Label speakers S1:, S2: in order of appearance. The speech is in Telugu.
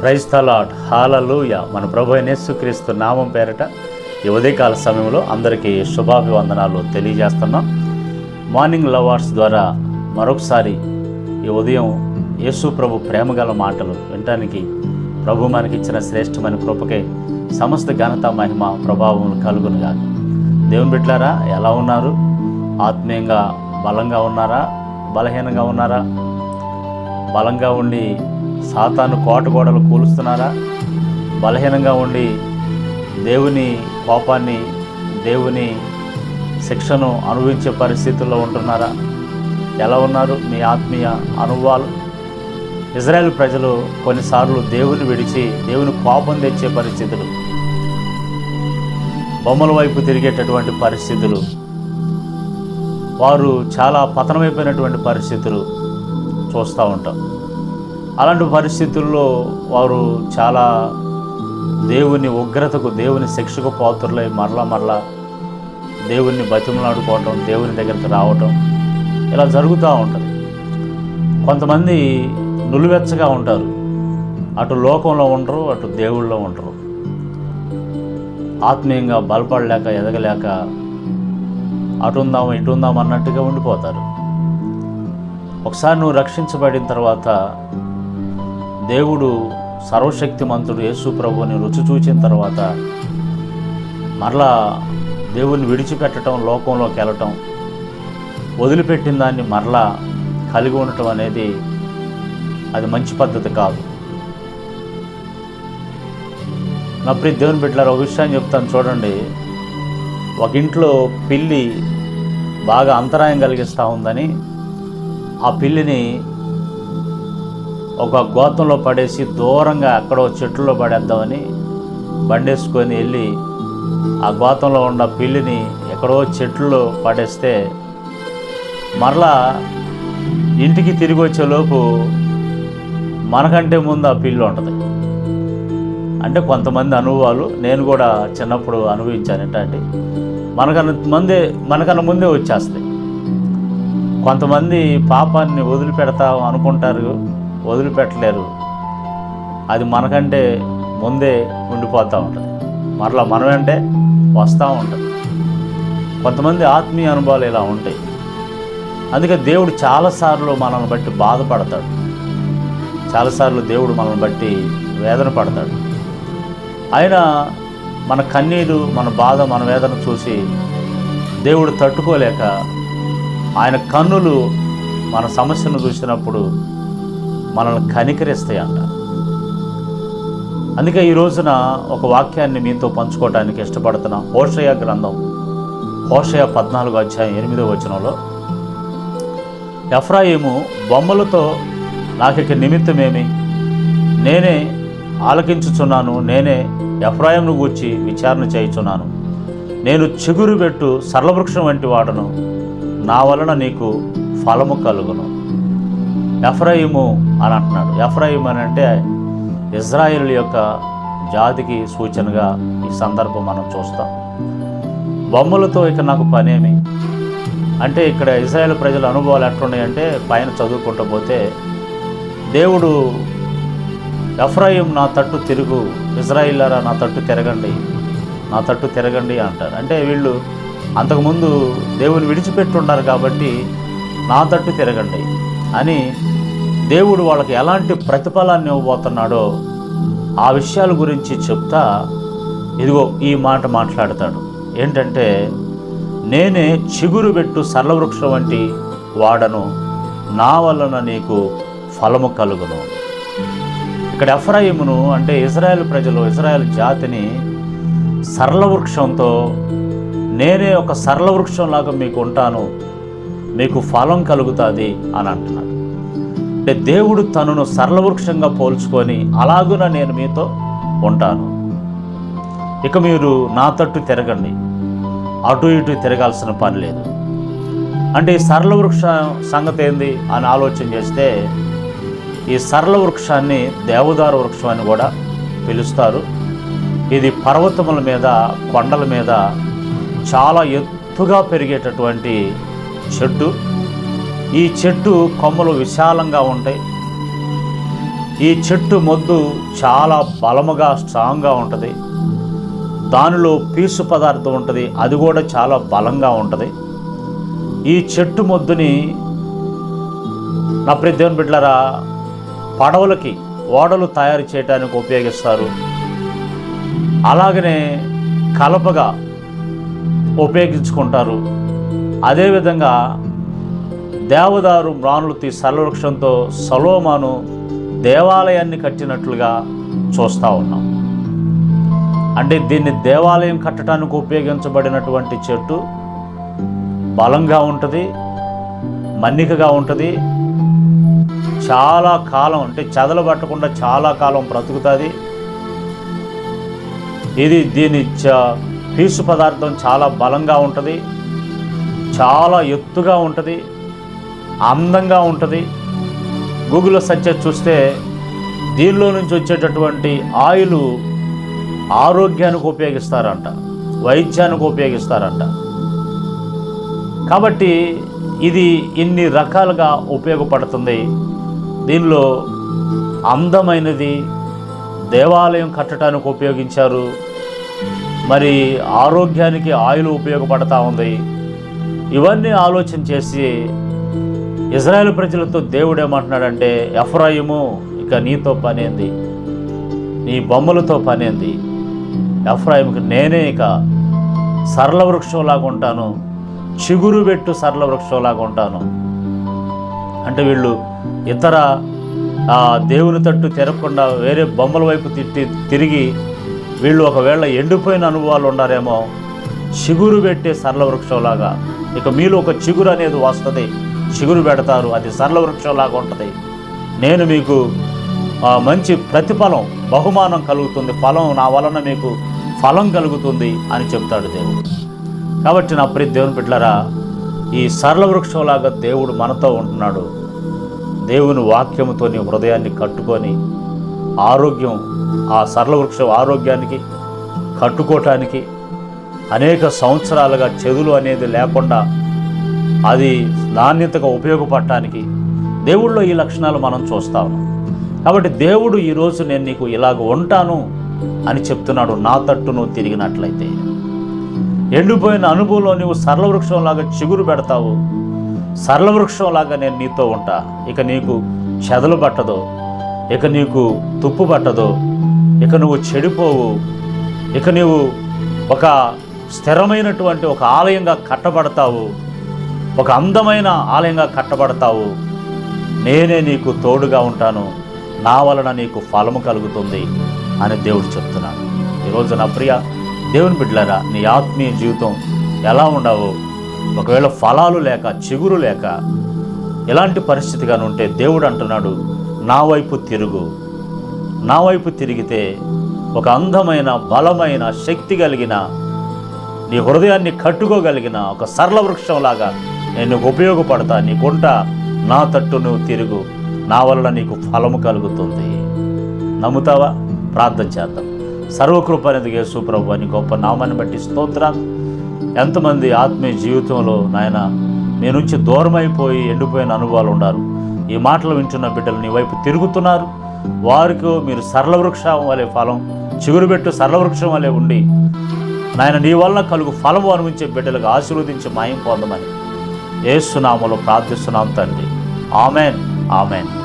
S1: Praise తలాట్ hallelujah. మన ప్రభు క్రీస్తు నామం పేరట ఈ ఉదయకాల సమయంలో అందరికీ శుభాభివందనాలు తెలియజేస్తున్నాం. మార్నింగ్ లవర్స్ ద్వారా మరొకసారి ఈ ఉదయం యేసు ప్రభు ప్రేమగల మాటలు వినటానికి ప్రభు మనకి ఇచ్చిన శ్రేష్టమైన కృపకే సమస్త ఘనత మహిమ ప్రభావం కలుగునుగా. దేవుని బిడ్లారా ఎలా ఉన్నారు? ఆత్మీయంగా బలంగా ఉన్నారా? బలహీనంగా ఉన్నారా? బలంగా ఉండి సాతాను కోటగోడలు కూలుస్తున్నారా? బలహీనంగా ఉండి దేవుని కోపాన్ని దేవుని శిక్షను అనుభవించే పరిస్థితుల్లో ఉంటున్నారా? ఎలా ఉన్నారు మీ ఆత్మీయ అనుభవాలు? ఇజ్రాయెల్ ప్రజలు కొన్నిసార్లు దేవుని విడిచి దేవుని కోపం తెచ్చే పరిస్థితులు బొమ్మల వైపు తిరిగేటటువంటి పరిస్థితులు వారు చాలా పతనమైపోయినటువంటి పరిస్థితులు చూస్తూ ఉంటాం. అలాంటి పరిస్థితుల్లో వారు చాలా దేవుని ఉగ్రతకు దేవుని శిక్షకు పాత్రలై మరలా మరలా దేవుణ్ణి బతిమలాడుకోవటం దేవుని దగ్గరికి రావటం ఇలా జరుగుతూ ఉంటుంది. కొంతమంది నులివెచ్చగా ఉంటారు. అటు లోకంలో ఉండరు అటు దేవుళ్ళలో ఉండరు. ఆత్మీయంగా బలపడలేక ఎదగలేక అటు ఉందాం ఇటు ఉందాం అన్నట్టుగా ఉండిపోతారు. ఒకసారి నువ్వు రక్షించబడిన తర్వాత దేవుడు సర్వశక్తిమంతుడు యేసు ప్రభుని రుచి చూచిన తర్వాత మరలా దేవుని విడిచిపెట్టడం లోకంలోకి వెళ్ళటం వదిలిపెట్టిన దాన్ని మరలా కలిగి ఉండటం అనేది అది మంచి పద్ధతి కాదు. నా ప్రియ దేవుని బిడ్డలారు ఒక విషయం చెప్తాను చూడండి. ఒక ఇంట్లో పిల్లి బాగా అంతరాయం కలిగిస్తూ ఉందని ఆ పిల్లిని ఒక గోతంలో పడేసి దూరంగా అక్కడ చెట్టులో పడేద్దామని బండేసుకొని వెళ్ళి ఆ గోతంలో ఉన్న పిల్లిని ఎక్కడో చెట్లలో పడేస్తే మరలా ఇంటికి తిరిగి వచ్చేలోపు మనకంటే ముందు ఆ పిల్లి ఉంటుంది. అంటే కొంతమంది అనుభవాలు నేను కూడా చిన్నప్పుడు అనుభవించాను ఏంటంటే మనకన్న ముందే మనకన్నా ముందే వచ్చేస్తాయి కొంతమంది పాపాన్ని వదిలిపెడతాం అనుకుంటారు. వదిలిపెట్టలేరు. అది మనకంటే ముందే ఉండిపోతూ ఉంటుంది. మరలా మనమంటే వస్తూ ఉంటుంది. కొంతమంది ఆత్మీయ అనుభవాలు ఇలా ఉంటాయి. అందుకే దేవుడు చాలాసార్లు మనల్ని బట్టి బాధపడతాడు. చాలాసార్లు దేవుడు మనల్ని బట్టి వేదన పడతాడు. ఆయన మన కన్నీరు మన బాధ మన వేదన చూసి దేవుడు తట్టుకోలేక ఆయన కన్నులు మన సమస్యను చూసినప్పుడు మనల్ని కనికరిస్తాయి అంట అందుకే ఈ రోజున ఒక వాక్యాన్ని మీతో పంచుకోవడానికి ఇష్టపడుతున్న హోషయ గ్రంథం హోషయ పద్నాలుగు అధ్యాయం ఎనిమిదో వచనంలో ఎఫ్రాయిము బొమ్మలతో నాకిక నిమిత్తమేమి? నేనే ఆలకించుచున్నాను నేనే ఎఫ్రాయిమును గూర్చి విచారణ చేయుచున్నాను. నేను చిగురు పెట్టు సరళవృక్షం వంటి వాడను. నా వలన నీకు ఫలము కలుగును. ఎఫ్రాయిము అని అంటున్నాడు. ఎఫ్రాయిం అని అంటే ఇజ్రాయిల్ యొక్క జాతికి సూచనగా ఈ సందర్భం మనం చూస్తాం. బొమ్మలతో ఇక నాకు పనేమి? అంటే ఇక్కడ ఇజ్రాయెల్ ప్రజల అనుభవాలు ఎట్లున్నాయంటే పైన చదువుకుంటూ పోతే దేవుడు ఎఫ్రాయిం నా తట్టు తిరుగు ఇజ్రాయిల్లారా నా తట్టు తిరగండి నా తట్టు తిరగండి అంటారు. అంటే వీళ్ళు అంతకుముందు దేవుని విడిచిపెట్టున్నారు కాబట్టి నా తట్టు తిరగండి అని దేవుడు వాళ్ళకి ఎలాంటి ప్రతిఫలాన్ని ఇవ్వబోతున్నాడో ఆ విషయాల గురించి చెప్తా ఇదిగో ఈ మాట మాట్లాడతాడు. ఏంటంటే నేనే చిగురు పెట్టు సర్లవృక్షం వంటి వాడను నా వలన నీకు ఫలము కలుగును. ఇక్కడ ఎఫ్రాయిమును అంటే ఇజ్రాయెల్ ప్రజలు ఇజ్రాయెల్ జాతిని సరళ వృక్షంతో నేనే ఒక సరళ వృక్షంలాగా మీకు ఉంటాను మీకు ఫలం కలుగుతుంది అని అంటున్నాడు అంటే దేవుడు తనను సరళ వృక్షంగా పోల్చుకొని అలాగున నేను మీతో ఉంటాను. ఇక మీరు నా తట్టు తిరగండి. అటు ఇటు తిరగాల్సిన పని లేదు. అంటే ఈ సరళ వృక్ష సంగతి ఏంది అని ఆలోచన చేస్తే ఈ సరళ వృక్షాన్ని దేవదార వృక్షం అని కూడా పిలుస్తారు. ఇది పర్వతముల మీద కొండల మీద చాలా ఎత్తుగా పెరిగేటటువంటి చెట్టు. ఈ చెట్టు కొమ్మలు విశాలంగా ఉంటాయి. ఈ చెట్టు మొద్దు చాలా బలముగా స్ట్రాంగ్గా ఉంటుంది. దానిలో పీసు పదార్థం ఉంటుంది. అది కూడా చాలా బలంగా ఉంటుంది. ఈ చెట్టు మొద్దుని నా ప్రతి దేవుని బిడ్డలారా పడవలకి ఓడలు తయారు చేయడానికి ఉపయోగిస్తారు. అలాగనే కలపగా ఉపయోగించుకుంటారు. అదేవిధంగా దేవదారు మ్రానులతి సర్వవృక్షంతో సలోమాను దేవాలయాన్ని కట్టినట్లుగా చూస్తూ ఉన్నాం. అంటే దీన్ని దేవాలయం కట్టడానికి ఉపయోగించబడినటువంటి చెట్టు బలంగా ఉంటుంది మన్నికగా ఉంటుంది చాలా కాలం అంటే చెదలు పట్టకుండా చాలా కాలం బ్రతుకుతుంది. ఇది దీని చ పీసు పదార్థం చాలా బలంగా ఉంటుంది చాలా ఎత్తుగా ఉంటుంది. అందంగా ఉంటుంది. గూగుల్లో సెర్చ్ చూస్తే దీనిలో నుంచి వచ్చేటటువంటి ఆయిల్ ఆరోగ్యానికి ఉపయోగిస్తారంట వైద్యానికి ఉపయోగిస్తారంట. కాబట్టి ఇది ఇన్ని రకాలుగా ఉపయోగపడుతుంది. దీనిలో అందమైనది దేవాలయం కట్టడానికి ఉపయోగించారు. మరి ఆరోగ్యానికి ఆయిల్ ఉపయోగపడతా ఉంది. ఇవన్నీ ఆలోచన చేసి ఇజ్రాయెల్ ప్రజలతో దేవుడు ఏమంటున్నాడంటే ఎఫ్రాయిము ఇక నీతో పనేంది నీ బొమ్మలతో పనేంది ఎఫ్రాయిముకి నేనే ఇక సరళ వృక్షంలాగా ఉంటాను చిగురు పెట్టు సరళ వృక్షంలాగా ఉంటాను. అంటే వీళ్ళు ఇతర ఆ, దేవుని తట్టు తిరగకుండా వేరే బొమ్మల వైపు తిట్టి తిరిగి వీళ్ళు ఒకవేళ ఎండిపోయిన అనుభవాలు ఉండారేమో చిగురు పెట్టే సరళ వృక్షంలాగా. ఇక మీలో ఒక చిగురు అనేది వస్తుంది. చిగురు పెడతారు. అది సరళ వృక్షంలాగా ఉంటుంది. నేను మీకు మంచి ప్రతిఫలం బహుమానం కలుగుతుంది. ఫలం నా వలన మీకు ఫలం కలుగుతుంది అని చెప్తాడు దేవుడు. కాబట్టి నా ప్రతి దేవుని బిడ్డలరా ఈ సరళ వృక్షంలాగా దేవుడు మనతో ఉంటున్నాడు. దేవుని వాక్యముతో నీ హృదయాన్ని కట్టుకొని ఆరోగ్యం ఆ సరళ వృక్షం ఆరోగ్యానికి కట్టుకోవటానికి అనేక సంవత్సరాలుగా చెదులు అనేది లేకుండా అది నాణ్యతగా ఉపయోగపడటానికి దేవుళ్ళో ఈ లక్షణాలు మనం చూస్తా ఉన్నాం. కాబట్టి దేవుడు ఈరోజు నేను నీకు ఇలాగ ఉంటాను అని చెప్తున్నాడు నా తట్టు నువ్వు తిరిగినట్లయితే. ఎండిపోయిన అనుభవంలో నువ్వు సరళ వృక్షంలాగా చిగురు పెడతావు సరళ వృక్షంలాగా నేను నీతో ఉంటా. ఇక నీకు చెదలు పట్టదు ఇక నీకు తుప్పు పట్టదు ఇక నువ్వు చెడిపోవు ఇక నీవు ఒక స్థిరమైనటువంటి ఒక ఆలయంగా కట్టబడతావు. ఒక అందమైన ఆలయంగా కట్టబడతావు. నేనే నీకు తోడుగా ఉంటాను. నా వలన నీకు ఫలము కలుగుతుంది అని దేవుడు చెప్తున్నాడు. ఈరోజు నా ప్రియ దేవుని బిడ్డలారా నీ ఆత్మీయ జీవితం ఎలా ఉండవు? ఒకవేళ ఫలాలు లేక చిగురు లేక ఎలాంటి పరిస్థితిగా ఉంటే దేవుడు అంటున్నాడు నా వైపు తిరుగు. నా వైపు తిరిగితే ఒక అందమైన బలమైన శక్తి కలిగిన నీ హృదయాన్ని కట్టుకోగలిగిన ఒక సరళ వృక్షంలాగా నేను ఉపయోగపడతా నీకుంట నా తట్టు నువ్వు తిరుగు. నా వలన నీకు ఫలము కలుగుతుంది. నమ్ముతావా? ప్రార్థన చేద్దాం. సర్వకృప అనేది యేసు ప్రభు అని గొప్ప నామాన్ని బట్టి స్తోత్రాలు ఎంతమంది ఆత్మీయ జీవితంలో నాయన మీ నుంచి దూరమైపోయి ఎండిపోయిన అనుభవాలు ఉన్నారు ఈ మాటలు వింటున్న బిడ్డలు నీ వైపు తిరుగుతున్నారు. వారికి మీరు సరళ వృక్షం వలె ఫలం చిగురుబెట్టు సరళ వృక్షం వలె ఉండి నాయన నీ వలన కలుగు ఫలము అనుభవించే బిడ్డలకు ఆశీర్వదించి మాయం పొందమని. ఏసునామలో ప్రార్థిస్తున్నాం తండ్రి. ఆమెన్. ఆమెన్.